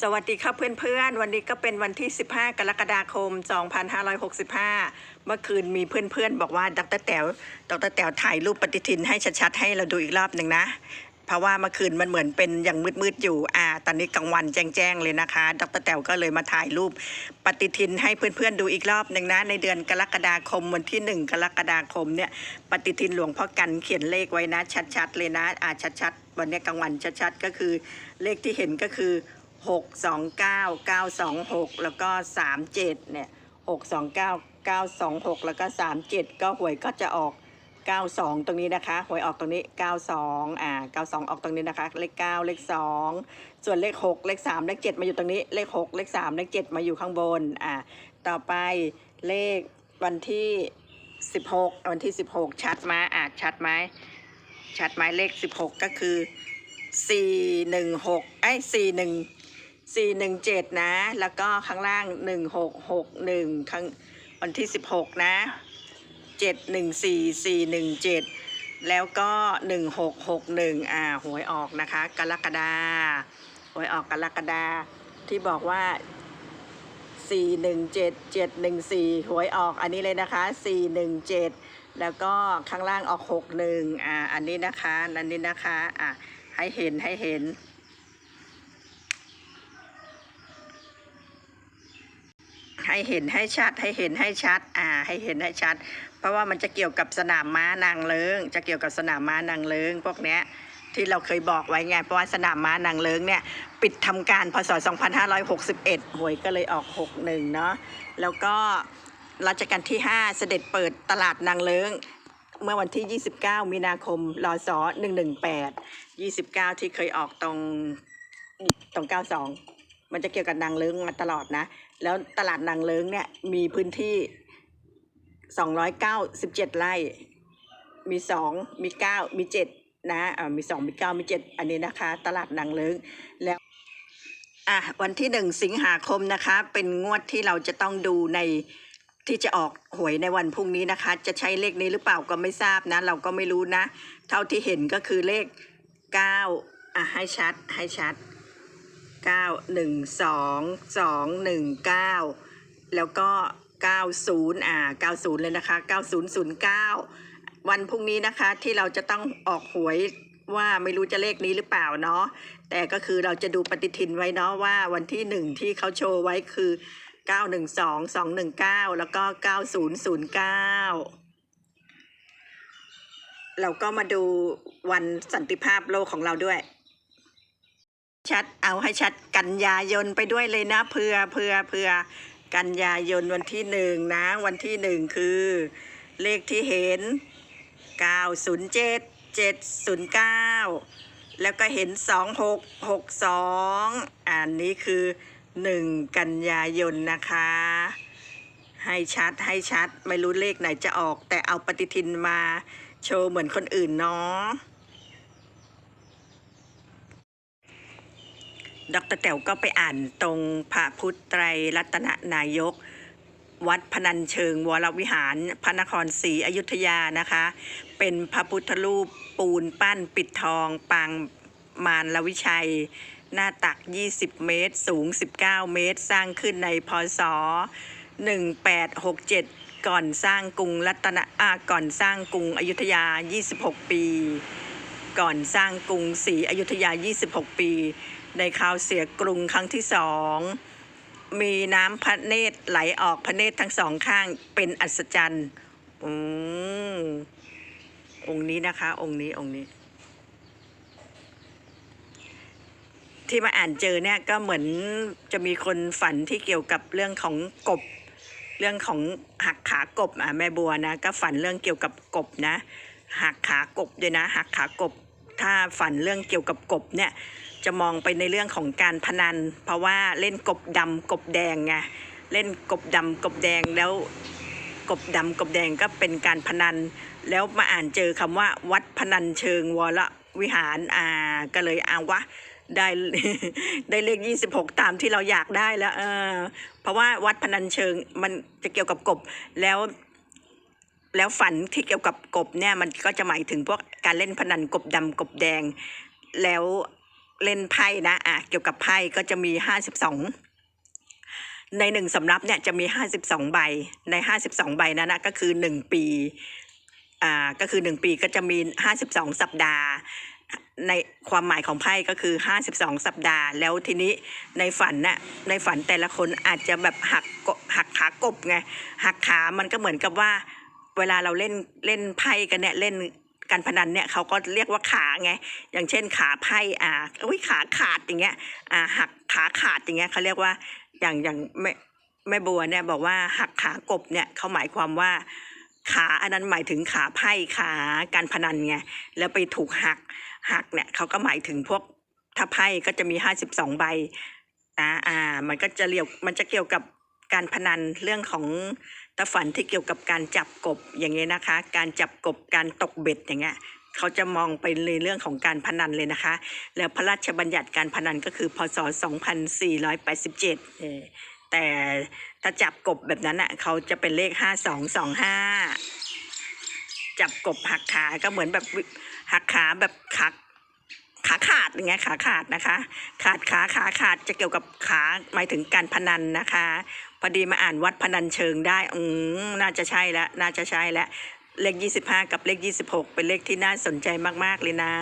สวัสดีครับเพื่อนๆ วันนี้ก็เป็นวันที่ 15 กรกฎาคม 2565 เมื่อคืนมีเพื่อนๆ บอกว่าดรแต๋วดรแต๋วถ่ายรูปปฏิทินให้ชัดๆ ให้เราดูอีกรอบหนึ่งนะ เพราะว่าเมื่อคืนมันเหมือนเป็นอย่างมืดๆ อยู่ อ่า ตอนนี้กลางวันแจ้งๆ เลยนะคะ ดรแต๋วก็เลยมาถ่ายรูปปฏิทินให้เพื่อนๆ ดูอีกรอบหนึ่งนะ ในเดือนกรกฎาคมวันที่ 1 กรกฎาคมเนี่ย ปฏิทินหลวงพ่อกันเขียนเลขไว้นะ ชัดๆ เลยนะ อ่า ชัดๆ วันนี้กลางวันชัดๆ ก็คือเลขที่เห็นก็คือ หกสองเก้าเก้าสองหกแล้วก็สามเจ็ดเนี่ยหกสองเก้าเก้าสองหกแล้วก็สามเจ็ดก็หวยก็จะออกเก้าสองตรงนี้นะคะ หวยออกตรงนี้เก้าสองอ่าเก้าสองออกตรงนี้นะคะ เลขเก้าเลขสองส่วนเลขหกเลขสามเลขเจ็ดมาอยู่ตรงนี้ เลขหกเลขสามเลขเจ็ดมาอยู่ข้างบน อ่า ต่อไปเลขวันที่สิบหกวันที่สิบหกชัดไหมอ่าชัดไหมชัดไหมเลขสิบหกก็คือสี่หนึ่งหกไอ้สี่ห นึ่งสี่หนึ่งเจ็ดนะ แล้วก็ข้างล่างหนึ่งหกหกหนึ่งข้างวันที่สิบหกนะเจ็ดหนึ่งสี่สี่หนึ่งเจ็ดแล้วก็หนึ่งหกหกหนึ่งอ่าหวยออกนะคะ กรกฎาหวยออกกรกฎาที่บอกว่าสี่หนึ่งเจ็ดเจ็ดหนึ่งสี่หวยออกอันนี้เลยนะคะสี่หนึ่งเจ็ดแล้วก็ข้างล่างออกหกหนึ่งอ่า อันนี้นะคะ อันนี้นะคะ อ่าให้เห็นให้เห็น ให้เห็นให้ชัดให้เห็นให้ชัด อ่า ให้เห็นให้ชัด เพราะว่ามันจะเกี่ยวกับสนามม้านางเลิง จะเกี่ยวกับสนามม้านางเลิง พวกเนี้ยที่เราเคยบอกไว้ไง เพราะว่าสนามม้านางเลิงเนี่ย ปิดทำการพศ 2561 หวยก็เลยออก 61 เนาะแล้วก็รัชกาลที่ 5 เสด็จเปิดตลาดนางเลิงเมื่อวันที่ 29 มีนาคมรศ118 29 ที่เคยออกตรงตรง 92 มันจะเกี่ยวกับนางเลิงมาตลอดนะ แล้วตลาดนางเลิงเนี่ยมีพื้นที่ 297 ไร่ มี 2 มี 9 มี 7 นะอ่ามี 2 มี 9 มี 7 อันนี้นะคะ ตลาดนางเลิงแล้วอะวันที่ 1 สิงหาคมนะคะ เป็นงวดที่เราจะต้องดูในที่จะออกหวยในวันพรุ่งนี้นะคะ จะใช้เลขนี้หรือเปล่าก็ไม่ทราบนะ เราก็ไม่รู้นะ เท่าที่เห็นก็คือเลข 9 อะให้ชัดให้ชัด เก้าหนึ่งสองสองหนึ่งเก้าแล้วก็เก้าศูนย์อ่าเก้าศูนย์เลยนะคะเก้าศูนย์ศูนย์เก้าวันพรุ่งนี้นะคะที่เราจะต้องออกหวยว่าไม่รู้จะเลขนี้หรือเปล่าเนาะแต่ก็คือเราจะดูปฏิทินไว้เนาะว่าวันที่หนึ่งที่เขาโชว์ไว้คือเก้าหนึ่งสองสองหนึ่งเก้าแล้วก็เก้าศูนย์ศูนย์เก้าเราก็มาดูวันสันติภาพโลกของเราด้วย ชัดเอาให้ชัดกันยายนไปด้วยเลยนะเพื่อเพื่อเพื่อกันยายนวันที่หนึ่งนะ วันที่หนึ่งคือ เลขที่เห็น 907 709 แล้วก็เห็น 2662 อันนี้คือ 1 กันยายนนะคะ ให้ชัดให้ชัดไม่รู้เลขไหนจะออก แต่เอาปฏิทินมาโชว์เหมือนคนอื่นเนาะ ดรแต๋วก็ไปอ่านตรงพระพุทธไตรรัตนนายก วัดพนัญเชิงวรวิหาร พระนครศรีอยุธยานะคะ เป็นพระพุทธรูปปูนปั้นปิดทอง ปางมารลวิชัย หน้าตัก 20 เมตร สูง 19 เมตร สร้างขึ้นในพศ 1867 ก่อนสร้างกรุงรัตนอาก่อนสร้างกรุงอยุธยา 26 ปี ก่อนสร้างกรุงศรีอยุธยา 26 ปี ในคราวเสียกรุงครั้งที่สองมีน้ำพระเนตรไหลออกพระเนตรทั้งสองข้างเป็นอัศจรรย์อืมองค์นี้นะคะ องค์นี้องค์นี้ ที่มาอ่านเจอเนี่ยก็เหมือนจะมีคนฝันที่เกี่ยวกับเรื่องของกบ เรื่องของหักขากบอะแม่บัวนะ ก็ฝันเรื่องเกี่ยวกับกบนะ หักขากบด้วยนะ หักขากบ ถ้าฝันเรื่องเกี่ยวกับกบเนี่ยจะมองไปในเรื่องของการพนัน เพราะว่าเล่นกบดำกบแดงไงเล่นกบดำกบแดงแล้วกบดำกบแดงก็เป็นการพนัน แล้วมาอ่านเจอคำว่า วัดพนันเชิงวรวิหารอ่าก็เลยเอาวะได้ได้เลขยี่สิบหกตามที่เราอยากได้แล้วเออเพราะว่าวัดพนันเชิงมันจะเกี่ยวกับกบแล้ว แล้วฝันที่เกี่ยวกับกบเนี่ยมันก็จะหมายถึงพวกการเล่นพนันกบดำกบแดง แล้วเล่นไพ่นะอะเกี่ยวกับไพ่ก็จะมีห้าสิบสองในหนึ่งสำรับเนี่ยจะมีห้าสิบสองใบในห้าสิบสองใบนั้นนะก็คือหนึ่งปีอ่าก็คือหนึ่งปีก็จะมีห้าสิบสองสัปดาห์ ในความหมายของไพ่ก็คือห้าสิบสองสัปดาห์ แล้วทีนี้ในฝันน่ะในฝันแต่ละคนอาจจะแบบหักกหักขากบไงหักขามันก็เหมือนกับว่า เวลาเราเล่นเล่นไพ่กันเนี่ยเล่นการพนันเนี่ยเขาก็เรียกว่าขาไง อย่างเช่นขาไพ่อ่าอุ้ยขาขาดอย่างเงี้ยอ่าหักขาขาดอย่างเงี้ยเขาเรียกว่าอย่างอย่างแม่แม่บัวเนี่ยบอกว่าหักขากบเนี่ยเขาหมายความว่าขาอันนั้นหมายถึงขาไพ่ขาการพนันไงแล้วไปถูกหักหักเนี่ยเขาก็หมายถึงพวกถ้าไพ่ก็จะมีห้าสิบสองใบนะอ่ามันก็จะเรียวมันจะเกี่ยวกับ การพนันเรื่องของตะฝันที่เกี่ยวกับการจับกบอย่างเงี้ยนะคะ การจับกบการตกเบ็ดอย่างเงี้ยเขาจะมองไปในเรื่องของการพนันเลยนะคะ แล้วพระราชบัญญัติการพนันก็คือพศ 2487เออแต่ถ้าจับกบแบบนั้นอะเขาจะเป็นเลข 5225 จับกบหักขาก็เหมือนแบบหักขาแบบขา ขาขาดอย่างเงี้ยขาขาดนะคะ ขาดขาขาขาดจะเกี่ยวกับขาหมายถึงการพนันนะคะ พอดีมาอ่านวัดพนันเชิงได้อืมน่าจะใช่แล้วน่าจะใช่แล้วเลข 25 กับเลข 26 เป็นเลขที่น่าสนใจมาก ๆ เลยนะ